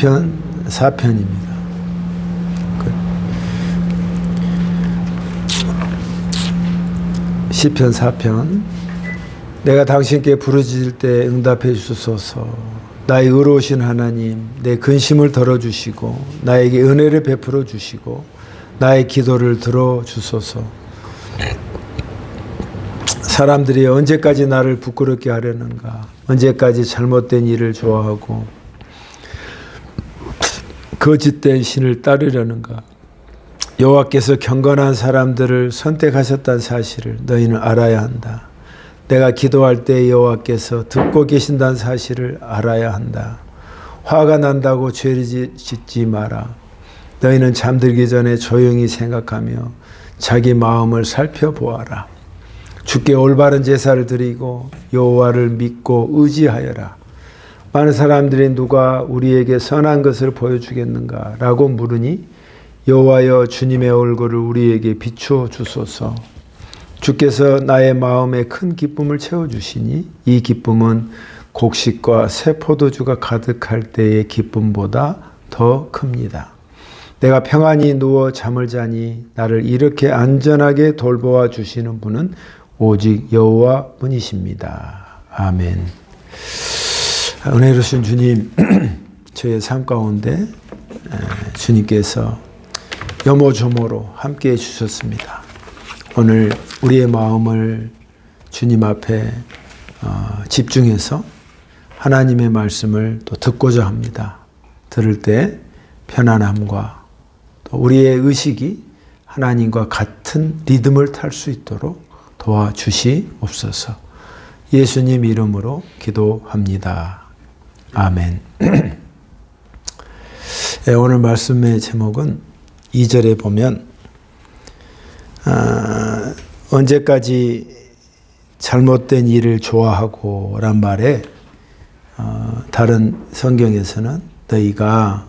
시편 4편입니다. 시편 4편. 내가 당신께 부르짖을 때 응답해 주소서. 나의 의로우신 하나님 내 근심을 덜어주시고 나에게 은혜를 베풀어 주시고 나의 기도를 들어 주소서. 사람들이 언제까지 나를 부끄럽게 하려는가? 언제까지 잘못된 일을 좋아하고 거짓된 신을 따르려는가 여호와께서 경건한 사람들을 선택하셨다는 사실을 너희는 알아야 한다. 내가 기도할 때 여호와께서 듣고 계신다는 사실을 알아야 한다. 화가 난다고 죄를 짓지 마라. 너희는 잠들기 전에 조용히 생각하며 자기 마음을 살펴보아라. 주께 올바른 제사를 드리고 여호와를 믿고 의지하여라. 많은 사람들이 누가 우리에게 선한 것을 보여주겠는가라고 물으니 여호와여 주님의 얼굴을 우리에게 비추어 주소서. 주께서 나의 마음에 큰 기쁨을 채워 주시니 이 기쁨은 곡식과 새 포도주가 가득할 때의 기쁨보다 더 큽니다. 내가 평안히 누워 잠을 자니 나를 이렇게 안전하게 돌보아 주시는 분은 오직 여호와 분이십니다. 아멘. 은혜로우신 주님, 저의 삶 가운데 주님께서 여모조모로 함께 해주셨습니다. 오늘 우리의 마음을 주님 앞에 어, 집중해서 하나님의 말씀을 또 듣고자 합니다. 들을 때 편안함과 또 우리의 의식이 하나님과 같은 리듬을 탈 수 있도록 도와주시옵소서. 예수님 이름으로 기도합니다. 아멘. 예, 오늘 말씀의 제목은 2절에 보면 아, 언제까지 잘못된 일을 좋아하고 란 말에 어, 다른 성경에서는 너희가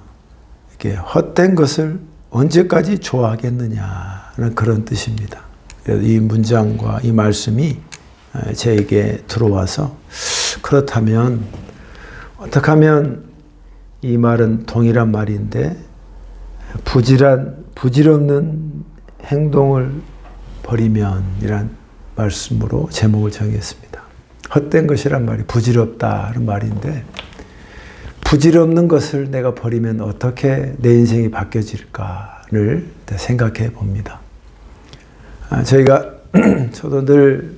이렇게 헛된 것을 언제까지 좋아하겠느냐는 그런 뜻입니다. 이 문장과 이 말씀이 저에게 들어와서 그렇다면 어떻게 하면 이 말은 동일한 말인데 부질한 부질없는 행동을 버리면 이란 말씀으로 제목을 정했습니다. 헛된 것이란 말이 부질없다는 말인데 부질없는 것을 내가 버리면 어떻게 내 인생이 바뀌어질까를 생각해 봅니다. 아, 저희가 저도 늘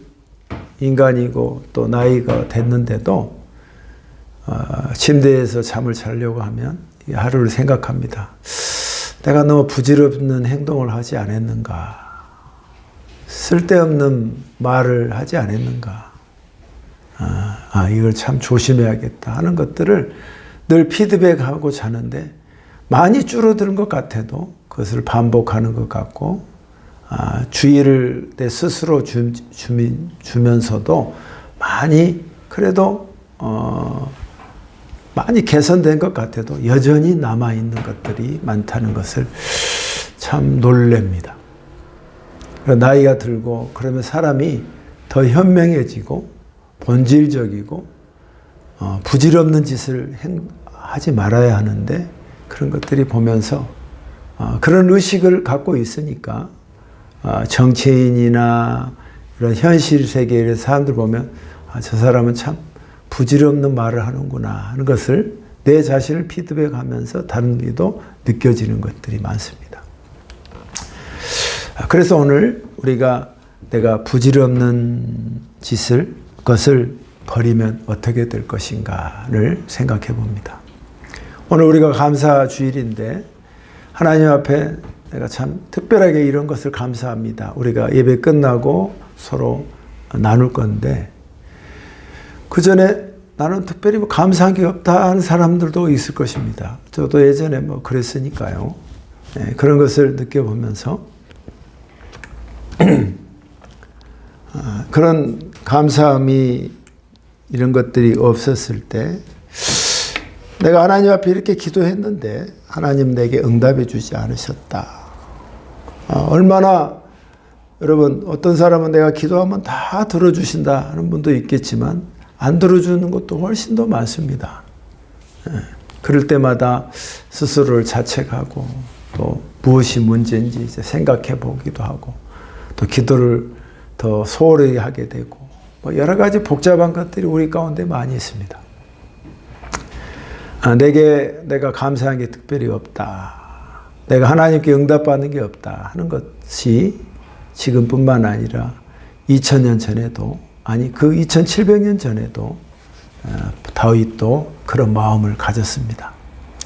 인간이고 또 나이가 됐는데도 어, 침대에서 잠을 자려고 하면 하루를 생각합니다. 내가 너무 부질없는 행동을 하지 않았는가? 쓸데없는 말을 하지 않았는가? 아, 아, 이걸 참 조심해야겠다 하는 것들을 늘 피드백하고 자는데 많이 줄어드는 것 같아도 그것을 반복하는 것 같고 아, 주의를 내 스스로 주, 주면서도 많이 그래도 어, 많이 개선된 것 같아도 여전히 남아 있는 것들이 많다는 것을 참 놀랍니다. 나이가 들고 그러면 사람이 더 현명해지고 본질적이고 어, 부질없는 짓을 행, 하지 말아야 하는데 그런 것들이 보면서 어, 그런 의식을 갖고 있으니까 어, 정치인이나 이런 현실 세계의 사람들 보면 아, 저 사람은 참 부질없는 말을 하는구나 하는 것을 내 자신을 피드백하면서 다른 이도 느껴지는 것들이 많습니다. 아, 그래서 오늘 우리가 내가 부질없는 짓을 것을 버리면 어떻게 될 것인가를 생각해 봅니다. 오늘 우리가 감사 주일인데 하나님 앞에 내가 참 특별하게 이런 것을 감사합니다. 우리가 예배 끝나고 서로 나눌 건데 그 전에 나는 특별히 뭐 감사한 게 없다 하는 사람들도 있을 것입니다. 저도 예전에 뭐 그랬으니까요. 네, 그런 것을 느껴보면서 아, 그런 감사함이 이런 것들이 없었을 때 내가 하나님 앞에 이렇게 기도했는데 하나님 내게 응답해 주지 않으셨다. 아, 얼마나 여러분 어떤 사람은 내가 기도하면 다 들어주신다 하는 분도 있겠지만 안 들어주는 것도 훨씬 더 많습니다. 예. 그럴 때마다 스스로를 자책하고 또 무엇이 문제인지 이제 생각해 보기도 하고 또 기도를 더 소홀히 하게 되고 뭐 여러 가지 복잡한 것들이 우리 가운데 많이 있습니다. 아, 내게 내가 감사한 게 특별히 없다. 내가 하나님께 응답받는 게 없다 하는 것이 지금뿐만 아니라 2000년 전에도 아니 그 2700년 전에도 어, 다윗도 그런 마음을 가졌습니다.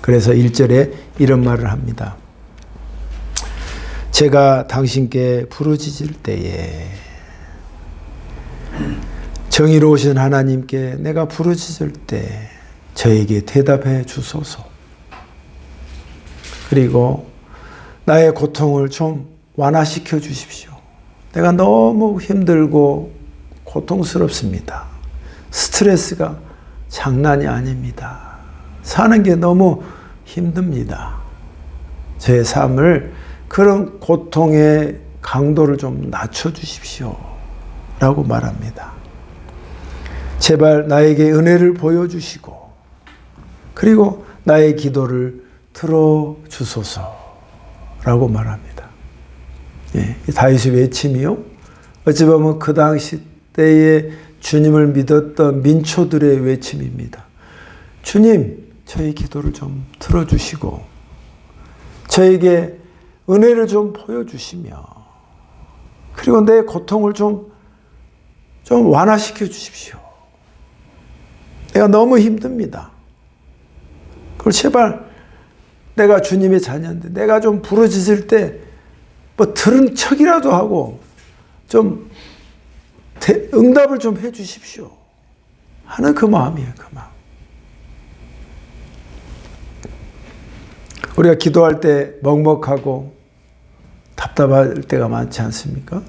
그래서 1절에 이런 말을 합니다. 제가 당신께 부르짖을 때에 정의로우신 하나님께 내가 부르짖을 때 저에게 대답해 주소서. 그리고 나의 고통을 좀 완화시켜 주십시오. 내가 너무 힘들고 고통스럽습니다. 스트레스가 장난이 아닙니다. 사는 게 너무 힘듭니다. 제 삶을 그런 고통의 강도를 좀 낮춰 주십시오. 라고 말합니다. 제발 나에게 은혜를 보여주시고, 그리고 나의 기도를 들어주소서. 라고 말합니다. 예, 다윗의 외침이요. 어찌 보면 그 당시 때에 주님을 믿었던 민초들의 외침입니다. 주님, 저희 기도를 좀 들어주시고, 저에게 은혜를 좀 보여주시며, 그리고 내 고통을 좀, 좀 완화시켜 주십시오. 내가 너무 힘듭니다. 그걸 제발 내가 주님의 자녀인데 내가 좀 부러지실 때뭐 들은 척이라도 하고 좀 대, 응답을 좀 해 주십시오. 하는 그 마음이에요, 그 마음. 우리가 기도할 때 먹먹하고 답답할 때가 많지 않습니까?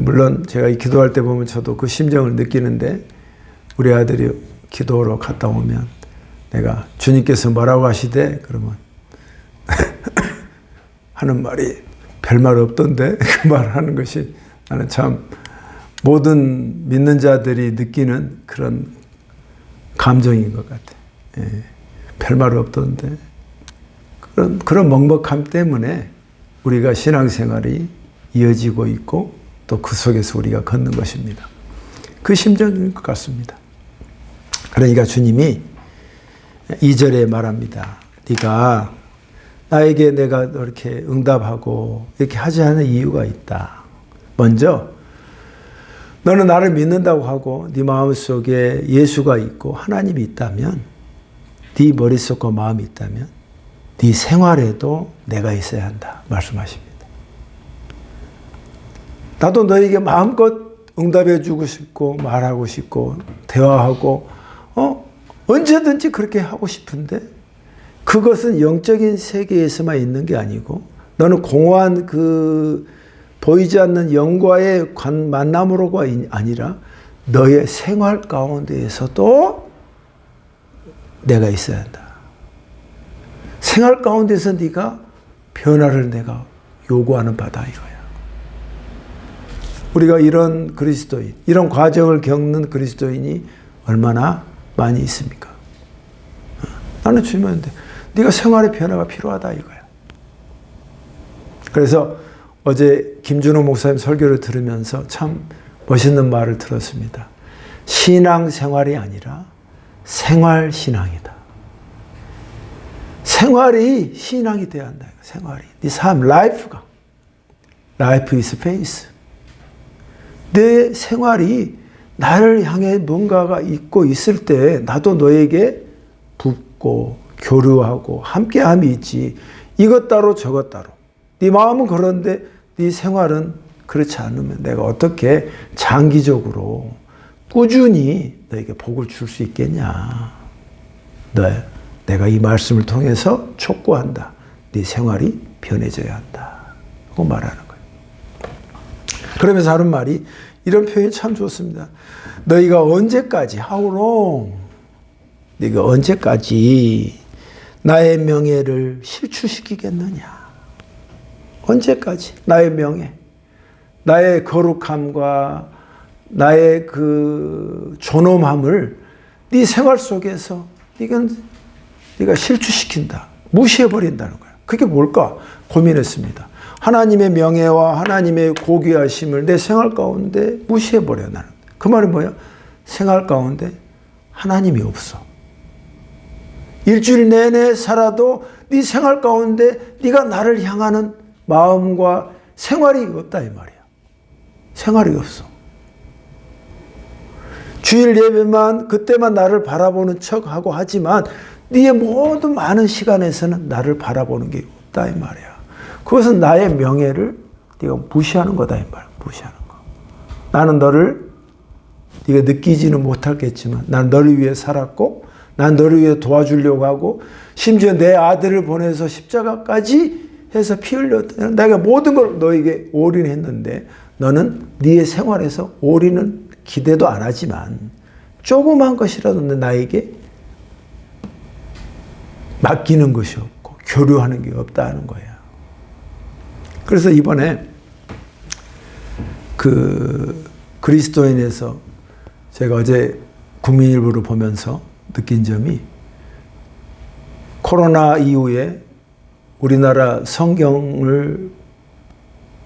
물론 제가 기도할 때 보면 저도 그 심정을 느끼는데 우리 아들이 기도로 갔다 오면 내가 주님께서 뭐라고 하시되 그러면 하는 말이 별말 없던데 그 말 하는 것이 나는 참 모든 믿는 자들이 느끼는 그런 감정인 것 같아. 예, 별말 없던데 그런 그런 먹먹함 때문에 우리가 신앙생활이 이어지고 있고 또 그 속에서 우리가 걷는 것입니다. 그 심정인 것 같습니다. 그러니까 주님이 2절에 말합니다. 네가 나에게 내가 이렇게 응답하고 이렇게 하지 않은 이유가 있다. 먼저 너는 나를 믿는다고 하고 네 마음속에 예수가 있고 하나님이 있다면 네 머릿속과 마음이 있다면 네 생활에도 내가 있어야 한다 말씀하십니다. 나도 너에게 마음껏 응답해 주고 싶고 말하고 싶고 대화하고 어 언제든지 그렇게 하고 싶은데 그것은 영적인 세계에서만 있는 게 아니고 너는 공허한 그 보이지 않는 영과의 관, 만남으로가 아니라 너의 생활 가운데에서도 내가 있어야 한다. 생활 가운데서 네가 변화를 내가 요구하는 바다 이거야. 우리가 이런 그리스도인, 이런 과정을 겪는 그리스도인이 얼마나 많이 있습니까? 나는 주님한테 네가 생활의 변화가 필요하다 이거야. 그래서 어제 김준호 목사님 설교를 들으면서 참 멋있는 말을 들었습니다. 신앙 생활이 아니라 생활 신앙이다. 생활이 신앙이 돼야 한다. 생활이 네 삶, 라이프가 라이프 이스 페이스. 내 생활이 나를 향해 뭔가가 있고 있을 때 나도 너에게 붙고 교류하고 함께함이 있지. 이것 따로 저것 따로. 네 마음은 그런데 네 생활은 그렇지 않으면 내가 어떻게 장기적으로 꾸준히 너에게 복을 줄 수 있겠냐. 너, 내가 이 말씀을 통해서 촉구한다. 네 생활이 변해져야 한다. 고 말하는 거예요. 그러면서 하는 말이 이런 표현이 참 좋습니다. 너희가 언제까지, long? 네가 언제까지 나의 명예를 실추시키겠느냐? 언제까지? 나의 명예, 나의 거룩함과 나의 그 존엄함을 네 생활 속에서 네가 네가 실추시킨다. 무시해버린다는 거야. 그게 뭘까? 고민했습니다. 하나님의 명예와 하나님의 고귀하심을 내 생활 가운데 무시해버려 나는. 그 말은 뭐야? 생활 가운데 하나님이 없어. 일주일 내내 살아도 네 생활 가운데 네가 나를 향하는 마음과 생활이 없다 이 말이야. 생활이 없어. 주일 예배만 그때만 나를 바라보는 척하고 하지만 네의 모든 많은 시간에서는 나를 바라보는 게 없다 이 말이야. 그것은 나의 명예를 네가 무시하는 거다 이 말이야. 무시하는 거. 나는 너를 네가 느끼지는 못하겠지만 난 너를 위해 살았고 난 너를 위해 도와주려고 하고 심지어 내 아들을 보내서 십자가까지 해서 피 흘렸다. 내가 모든 걸 너에게 올인했는데 너는 네의 생활에서 올인은 기대도 안 하지만 조그만 것이라도 나에게 맡기는 것이 없고 교류하는 게 없다는 거야. 그래서 이번에 그 그리스도인에서 제가 어제 국민일보를 보면서 느낀 점이 코로나 이후에 우리나라 성경을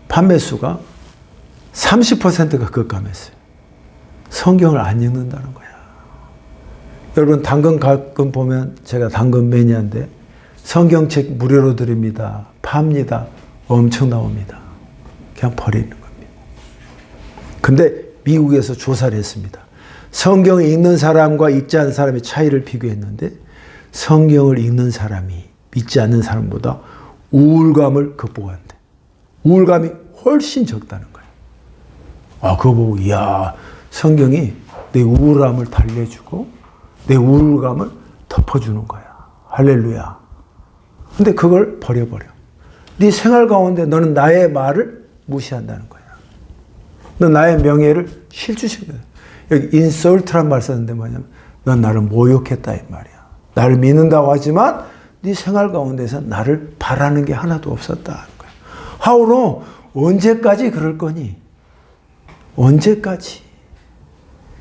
판매 수가 30%가 급감했어요. 성경을 안 읽는다는 거야. 여러분 당근 가끔 보면 제가 당근 매니아인데 성경책 무료로 드립니다. 팝니다. 엄청 나옵니다. 그냥 버리는 겁니다. 근데 미국에서 조사를 했습니다. 성경을 읽는 사람과 읽지 않는 사람의 차이를 비교했는데 성경을 읽는 사람이 믿지 않는 사람보다 우울감을 극복한대. 우울감이 훨씬 적다는 거예요. 아, 그거 보고, 이야, 성경이 내 우울함을 달래주고 내 우울감을 덮어주는 거야. 할렐루야. 근데 그걸 버려버려. 네 생활 가운데 너는 나의 말을 무시한다는 거야. 너 나의 명예를 실추시켜. 여기 인솔트란 말 썼는데 뭐냐면 넌 나를 모욕했다 이 말이야. 나를 믿는다고 하지만 네 생활 가운데서 나를 바라는 게 하나도 없었다. 하울로 언제까지 그럴 거니? 언제까지?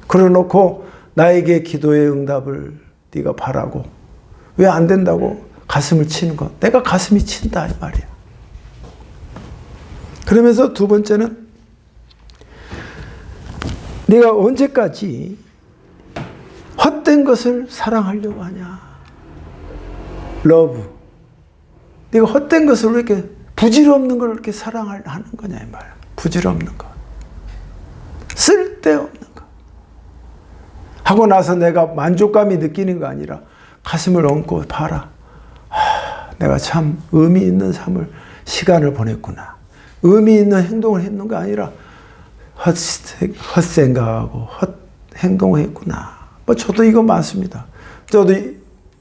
그러놓고 나에게 기도의 응답을 네가 바라고 왜 안 된다고 가슴을 치는 거. 내가 가슴이 친다 이 말이야. 그러면서 두 번째는 네가 언제까지 헛된 것을 사랑하려고 하냐? 러브. 네가 헛된 것을 왜 이렇게 부질없는 걸 이렇게 사랑하는 거냐 이 말이야. 부질없는 거. 쓸데없는 거. 하고 나서 내가 만족감이 느끼는 거 아니라 가슴을 얹고 봐라. 하, 내가 참 의미 있는 삶을 시간을 보냈구나. 의미 있는 행동을 했는 거 아니라 헛, 헛생각하고 헛 행동을 했구나. 뭐 저도 이거 많습니다. 저도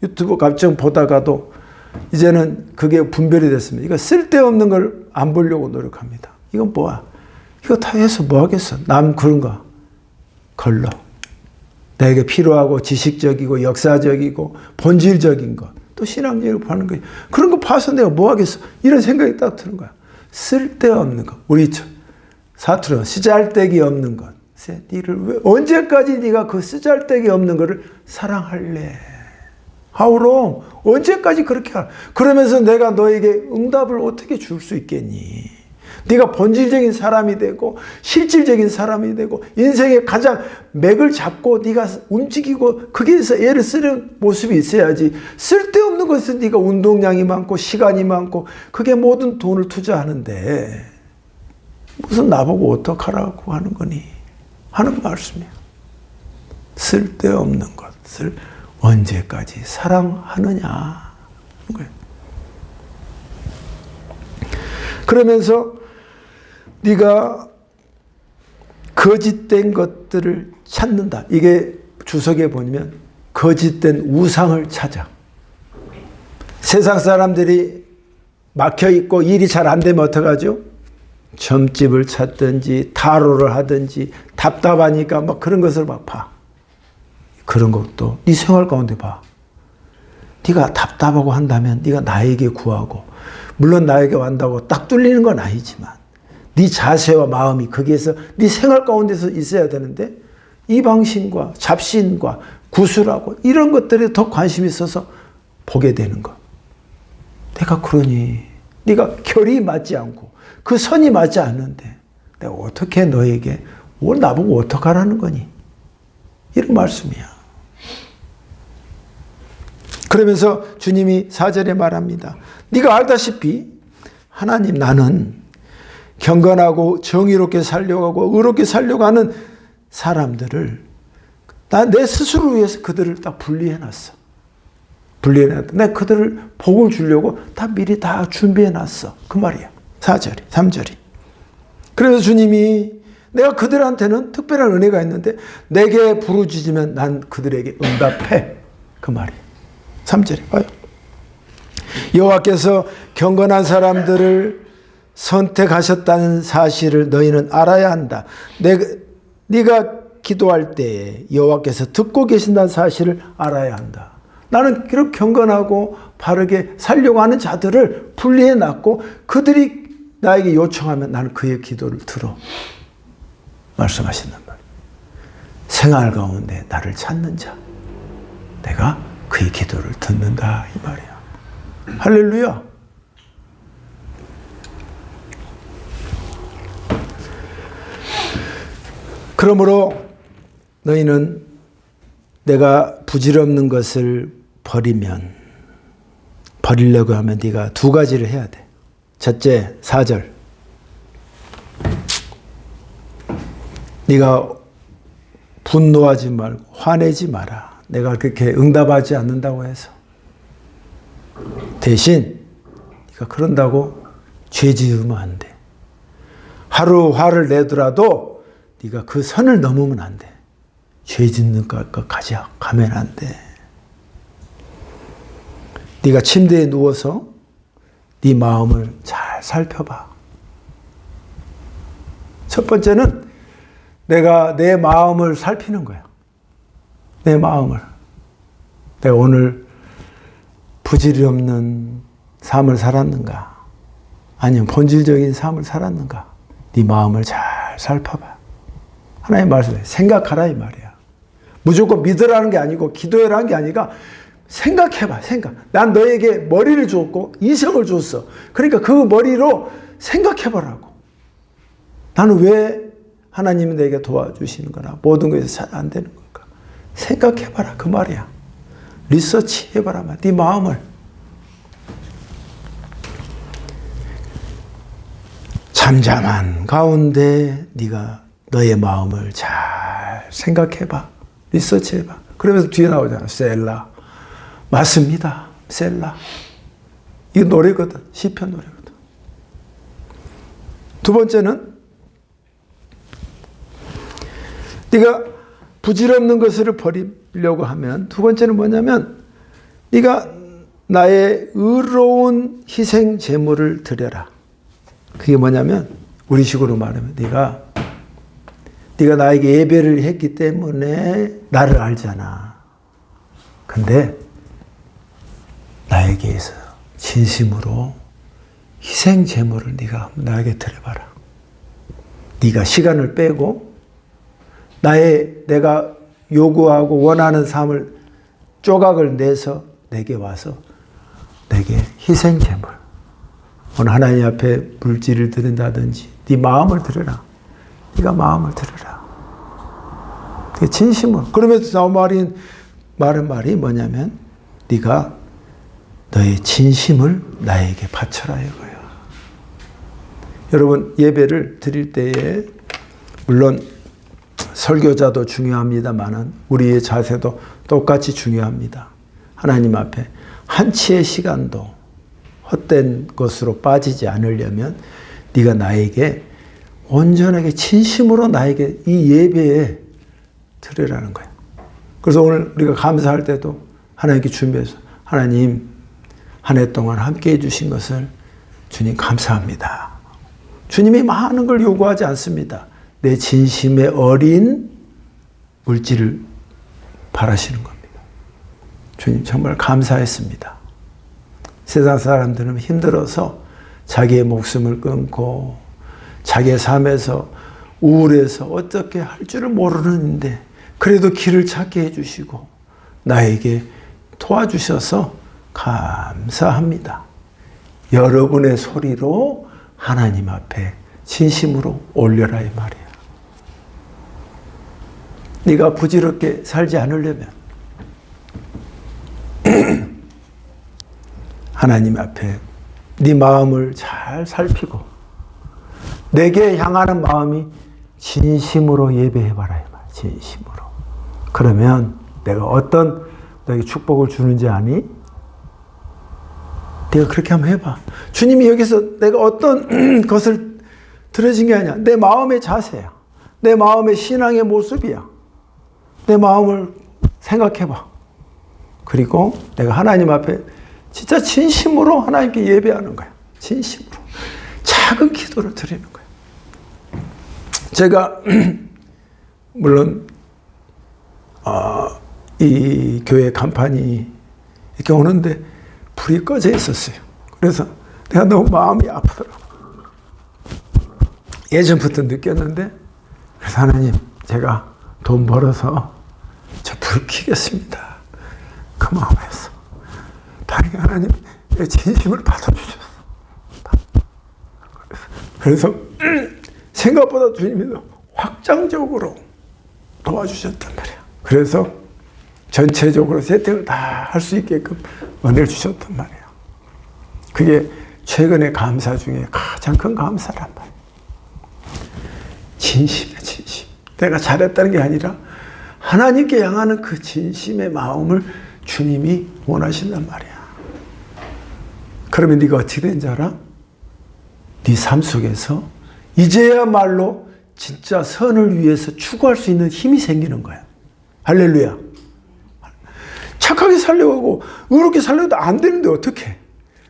유튜브 갑자기 보다가도 이제는 그게 분별이 됐습니다. 이거 쓸데없는 걸 안 보려고 노력합니다. 이건 뭐야? 이거 다 해서 뭐 하겠어? 남 그런 거 걸러. 나에게 필요하고 지식적이고 역사적이고 본질적인 것, 또 신앙적으로 하는 거 그런 거 봐서 내가 뭐 하겠어? 이런 생각이 딱 드는 거야. 쓸데없는 것. 우리 사투로 쓰잘데기 없는 것. 니를 왜 언제까지 네가 그 쓰잘데기 없는 것을 사랑할래? 하울로 언제까지 그렇게 할? 그러면서 내가 너에게 응답을 어떻게 줄 수 있겠니? 네가 본질적인 사람이 되고 실질적인 사람이 되고 인생의 가장 맥을 잡고 네가 움직이고 거기에서 애를 쓰는 모습이 있어야지 쓸데없는 것은 네가 운동량이 많고 시간이 많고 그게 모든 돈을 투자하는데 무슨 나보고 어떡하라고 하는 거니 하는 말씀이야 쓸데없는 것을 언제까지 사랑하느냐 그러면서 네가 거짓된 것들을 찾는다. 이게 주석에 보면 거짓된 우상을 찾아. 세상 사람들이 막혀 있고 일이 잘 안 되면 어떡하죠? 점집을 찾든지 타로를 하든지 답답하니까 막 그런 것을 막 봐. 그런 것도 네 생활 가운데 봐. 네가 답답하고 한다면 네가 나에게 구하고 물론 나에게 완다고 딱 뚫리는 건 아니지만 네 자세와 마음이 거기에서 네 생활 가운데서 있어야 되는데 이방신과 잡신과 구술하고 이런 것들에 더 관심이 있어서 보게 되는 것. 내가 그러니 네가 결이 맞지 않고 그 선이 맞지 않는데 내가 어떻게 너에게 뭘 나보고 어떡하라는 거니? 이런 말씀이야. 그러면서 주님이 사절에 말합니다. 네가 알다시피 하나님 나는 경건하고 정의롭게 살려고 하고 의롭게 살려고 하는 사람들을 나 내 스스로 위해서 그들을 딱 분리해 놨어. 분리해 놨다. 내가 그들을 복을 주려고 다 미리 다 준비해 놨어. 그 말이야. 4절이, 3절이. 그래서 주님이 내가 그들한테는 특별한 은혜가 있는데 내게 부르짖으면 난 그들에게 응답해. 그 말이야. 3절에 봐요. 여호와께서 경건한 사람들을 선택하셨다는 사실을 너희는 알아야 한다. 내가 네가 기도할 때 여호와께서 듣고 계신다는 사실을 알아야 한다. 나는 그렇게 경건하고 바르게 살려고 하는 자들을 분리해 놨고 그들이 나에게 요청하면 나는 그의 기도를 들어. 말씀하신단 말이에요. 생활 가운데 나를 찾는 자. 내가 그의 기도를 듣는다. 이 말이야. 할렐루야. 그러므로 너희는 내가 부질없는 것을 버리면 버리려고 하면 네가 두 가지를 해야 돼. 첫째, 4절. 네가 분노하지 말고 화내지 마라. 내가 그렇게 응답하지 않는다고 해서. 대신 네가 그런다고 죄 지으면 안 돼. 하루 화를 내더라도 네가 그 선을 넘으면 안 돼. 죄 짓는 것까지 가면 안 돼. 네가 침대에 누워서 네 마음을 잘 살펴봐. 첫 번째는 내가 내 마음을 살피는 거야. 내 마음을. 내가 오늘 부질이 없는 삶을 살았는가? 아니면 본질적인 삶을 살았는가? 네 마음을 잘 살펴봐. 하나님 말씀에 생각하라 이 말이야. 무조건 믿으라는 게 아니고 기도해라는 게 아니라 생각해봐, 생각. 난 너에게 머리를 주었고 이성을 줬어. 그러니까 그 머리로 생각해보라고. 나는 왜 하나님이 내게 도와주시는 거나 모든 것이 잘안 되는 걸까? 생각해봐라 그 말이야. 리서치 해봐라 네 마음을. 잠잠한 가운데 네가 너의 마음을 잘 생각해봐. 리서치해봐. 그러면서 뒤에 나오잖아. 셀라. 맞습니다. 셀라. 이거 노래거든. 시편 노래거든. 두 번째는 네가 부질없는 것을 버리려고 하면 두 번째는 뭐냐면 네가 나의 의로운 희생 제물을 드려라. 그게 뭐냐면 우리 식으로 말하면 네가 네가 나에게 예배를 했기 때문에 나를 알잖아. 근데 나에게서 진심으로 희생 제물을 네가 나에게 드려봐라. 네가 시간을 빼고 나의 내가 요구하고 원하는 삶을 조각을 내서 내게 와서 내게 희생 제물. 오늘 하나님 앞에 물질을 드린다든지 네 마음을 드려라. 네가 마음을. 그 진심으로. 그러면서 나온 말이 말은 말이 뭐냐면 네가 너의 진심을 나에게 바쳐라 이거야. 여러분 예배를 드릴 때에 물론 설교자도 중요합니다만은 우리의 자세도 똑같이 중요합니다. 하나님 앞에 한치의 시간도 헛된 것으로 빠지지 않으려면 네가 나에게 온전하게 진심으로 나에게 이 예배에 드리라는 거예요. 그래서 오늘 우리가 감사할 때도 하나님께 준비해서 하나님 한 해 동안 함께 해주신 것을 주님 감사합니다. 주님이 많은 걸 요구하지 않습니다. 내 진심의 어린 물질을 바라시는 겁니다. 주님 정말 감사했습니다. 세상 사람들은 힘들어서 자기의 목숨을 끊고 자기의 삶에서 우울해서 어떻게 할 줄을 모르는데 그래도 길을 찾게 해주시고 나에게 도와주셔서 감사합니다. 여러분의 소리로 하나님 앞에 진심으로 올려라 이 말이야. 네가 부질없게 살지 않으려면 하나님 앞에 네 마음을 잘 살피고 내게 향하는 마음이 진심으로 예배해 봐라 이 말. 진심으로. 그러면 내가 어떤 너에게 축복을 주는지 아니? 네가 그렇게 한번 해봐. 주님이 여기서 내가 어떤 것을 들어진 게 아니야. 내 마음의 자세야. 내 마음의 신앙의 모습이야. 내 마음을 생각해봐. 그리고 내가 하나님 앞에 진짜 진심으로 하나님께 예배하는 거야. 진심으로. 작은 기도를 드리는 거야. 제가 물론 어, 이 교회 간판이 이렇게 오는데 불이 꺼져 있었어요. 그래서 내가 너무 마음이 아프더라고. 예전부터 느꼈는데 그래서 하나님 제가 돈 벌어서 켜겠습니다. 그 마음에서 다행히 하나님 내 진심을 받아주셨어. 그래서 생각보다 주님이 확장적으로 도와주셨단 말이야. 그래서 전체적으로 세팅을 다 할 수 있게끔 은혜를 주셨단 말이야. 그게 최근의 감사 중에 가장 큰 감사란 말이야. 진심이야, 진심. 내가 잘했다는 게 아니라 하나님께 향하는 그 진심의 마음을 주님이 원하신단 말이야. 그러면 네가 어떻게 된줄 알아? 네 삶 속에서 이제야말로 진짜 선을 위해서 추구할 수 있는 힘이 생기는 거야. 할렐루야. 착하게 살려고 의롭게 살려도 안 되는데 어떻게?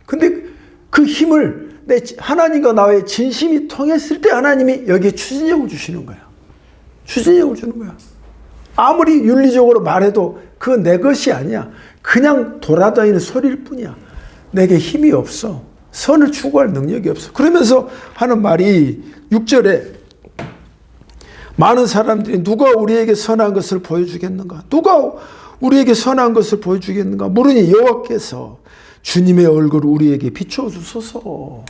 근데 그 힘을 내 하나님과 나의 진심이 통했을 때 하나님이 여기에 추진력을 주시는 거야. 추진력을 주는 거야. 아무리 윤리적으로 말해도 그건 내 것이 아니야. 그냥 돌아다니는 소리일 뿐이야. 내게 힘이 없어. 선을 추구할 능력이 없어. 그러면서 하는 말이 6절에 많은 사람들이 누가 우리에게 선한 것을 보여주겠는가? 누가 우리에게 선한 것을 보여주겠는가? 모르니 여호와께서 주님의 얼굴을 우리에게 비추어 주소서.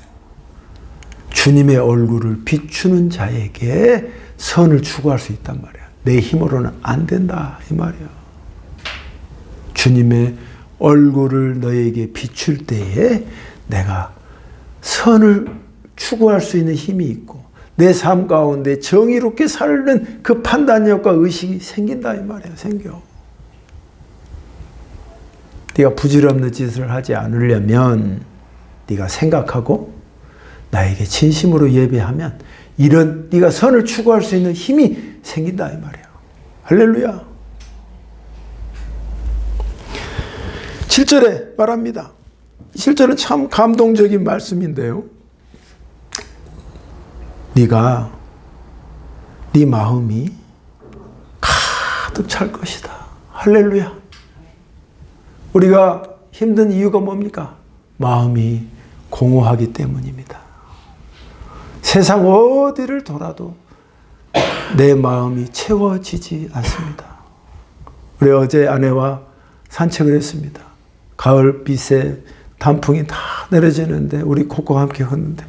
주님의 얼굴을 비추는 자에게 선을 추구할 수 있단 말이야. 내 힘으로는 안 된다 이 말이야. 주님의 얼굴을 너에게 비출 때에 내가 선을 추구할 수 있는 힘이 있고 내 삶 가운데 정의롭게 살는 그 판단력과 의식이 생긴다 이 말이야. 생겨. 네가 부질없는 짓을 하지 않으려면 네가 생각하고 나에게 진심으로 예배하면 이런 네가 선을 추구할 수 있는 힘이 생긴다 이 말이야. 할렐루야. 7절에 말합니다. 7절은 참 감동적인 말씀인데요. 네가 네 마음이 가득 찰 것이다. 할렐루야. 우리가 힘든 이유가 뭡니까? 마음이 공허하기 때문입니다. 세상 어디를 돌아도 내 마음이 채워지지 않습니다. 우리 어제 아내와 산책을 했습니다. 가을빛에 단풍이 다 내려지는데 우리 코코와 함께 걷는데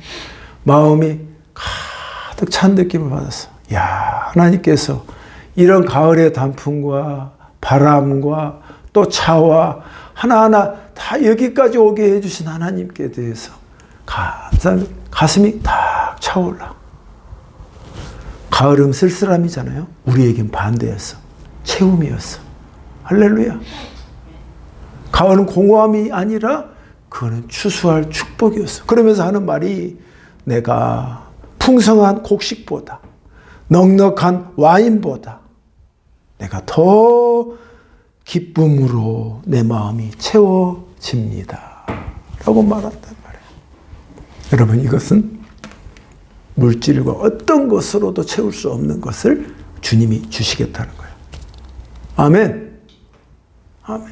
마음이 가득 찬 느낌을 받았어. 야 하나님께서 이런 가을의 단풍과 바람과 또 차와 하나하나 다 여기까지 오게 해주신 하나님께 대해서 감사 가슴이 탁 차올라. 가을은 쓸쓸함이잖아요. 우리에겐 반대였어. 채움이었어. 할렐루야. 가을은 공허함이 아니라 그거는 추수할 축복이었어. 그러면서 하는 말이 내가 풍성한 곡식보다 넉넉한 와인보다 내가 더 기쁨으로 내 마음이 채워집니다. 라고 말한단 말이에요. 여러분, 이것은 물질과 어떤 것으로도 채울 수 없는 것을 주님이 주시겠다는 거예요. 아멘. 아멘.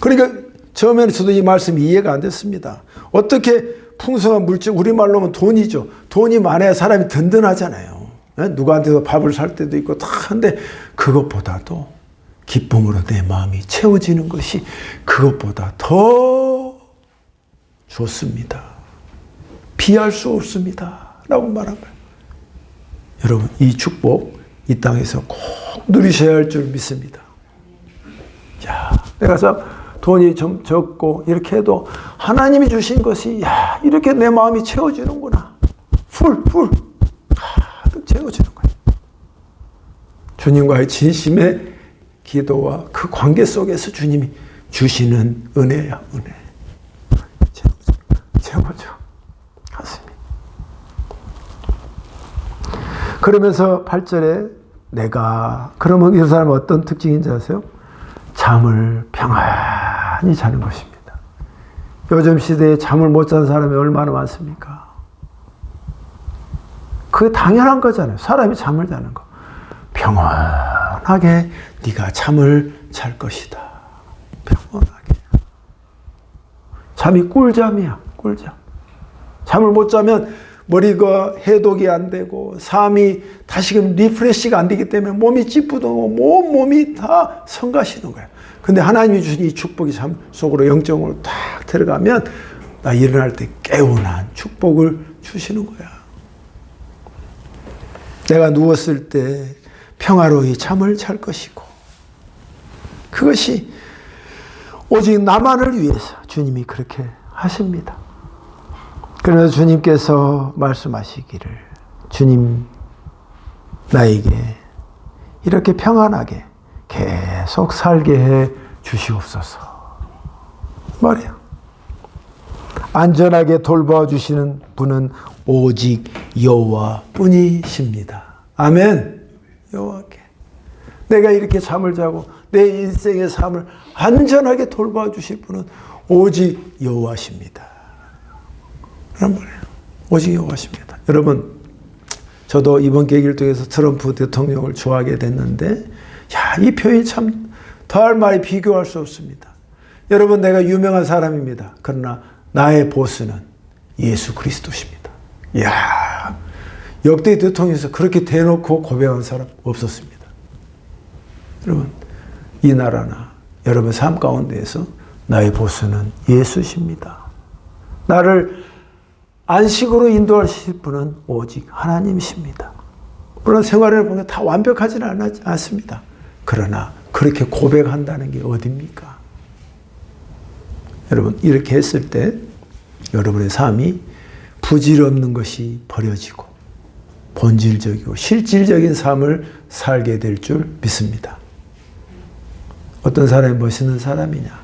그러니까 처음에는 저도 이 말씀이 이해가 안 됐습니다. 어떻게 풍성한 물질, 우리말로 하면 돈이죠. 돈이 많아야 사람이 든든하잖아요. 누구한테도 밥을 살 때도 있고 다 한데 그것보다도 기쁨으로 내 마음이 채워지는 것이 그것보다 더 좋습니다. 피할 수 없습니다. 라고 거예요. 여러분, 이 축복 이 땅에서 꼭 누리셔야 할 줄 믿습니다. 야, 내가 참 돈이 좀 적고 이렇게 해도 하나님이 주신 것이 야, 이렇게 내 마음이 채워지는구나. 풀, 풀. 가득 채워지는 거예요. 주님과의 진심의 기도와 그 관계 속에서 주님이 주시는 은혜야, 은혜. 최고죠. 최고죠. 가슴이. 그러면서 8절에 내가, 그러면 이 사람은 어떤 특징인지 아세요? 잠을 평안히 자는 것입니다. 요즘 시대에 잠을 못 자는 사람이 얼마나 많습니까? 그게 당연한 거잖아요. 사람이 잠을 자는 거. 평안하게 네가 잠을 잘 것이다. 평안하게. 잠이 꿀잠이야. 꿀잠. 잠을 못 자면 머리가 해독이 안 되고 삶이 다시금 리프레시가 안 되기 때문에 몸이 찌뿌둥하고 몸 몸이 다 성가시는 거예요. 근데 하나님이 주신 이 축복이 삶 속으로 영적으로 딱 들어가면 나 일어날 때 깨운한 축복을 주시는 거야. 내가 누웠을 때 평화로이 잠을 잘 것이고 그것이 오직 나만을 위해서 주님이 그렇게 하십니다. 그래서 주님께서 말씀하시기를 주님 나에게 이렇게 평안하게 계속 살게 해 주시옵소서. 말이야. 안전하게 돌봐 주시는 분은 오직 여호와뿐이십니다. 아멘. 여호와께 내가 이렇게 잠을 자고 내 인생의 삶을 안전하게 돌봐 주실 분은 오직 여호와십니다. 그런 거예요. 오직 여호와십니다. 여러분, 저도 이번 계기를 통해서 트럼프 대통령을 좋아하게 됐는데, 야, 이 표현이 참 더할 말이 비교할 수 없습니다. 여러분, 내가 유명한 사람입니다. 그러나 나의 보스는 예수 그리스도십니다. 야 역대 대통령에서 그렇게 대놓고 고백한 사람 없었습니다. 여러분, 이 나라나 여러분 삶 가운데에서 나의 보스는 예수십니다. 나를 안식으로 인도하실 분은 오직 하나님이십니다. 물론 생활을 보면 다 완벽하지는 않습니다. 그러나 그렇게 고백한다는 게 어딥니까? 여러분, 이렇게 했을 때 여러분의 삶이 부질없는 것이 버려지고 본질적이고 실질적인 삶을 살게 될 줄 믿습니다. 어떤 사람이 멋있는 사람이냐?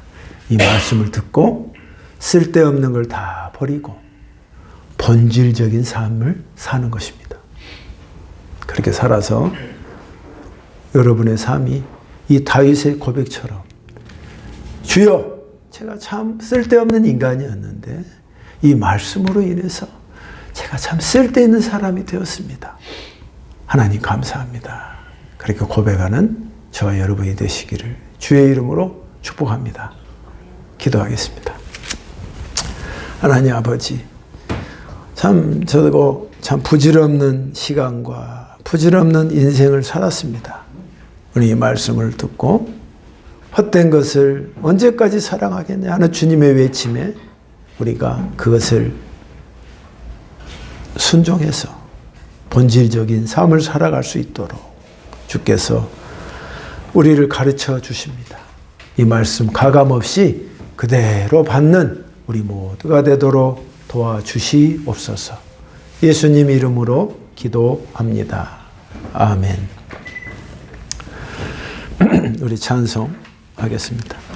이 말씀을 듣고 쓸데없는 걸 다 버리고 본질적인 삶을 사는 것입니다. 그렇게 살아서 여러분의 삶이 이 다윗의 고백처럼 주여 제가 참 쓸데없는 인간이었는데 이 말씀으로 인해서 제가 참 쓸데있는 사람이 되었습니다. 하나님 감사합니다. 그렇게 고백하는 저와 여러분이 되시기를 주의 이름으로 축복합니다. 기도하겠습니다. 하나님 아버지, 참 저도 참 부질없는 시간과 부질없는 인생을 살았습니다. 우리 이 말씀을 듣고 헛된 것을 언제까지 사랑하겠냐 하는 주님의 외침에 우리가 그것을 순종해서 본질적인 삶을 살아갈 수 있도록 주께서 우리를 가르쳐 주십니다. 이 말씀 가감 없이 그대로 받는 우리 모두가 되도록 도와주시옵소서. 예수님 이름으로 기도합니다. 아멘. 우리 찬송하겠습니다.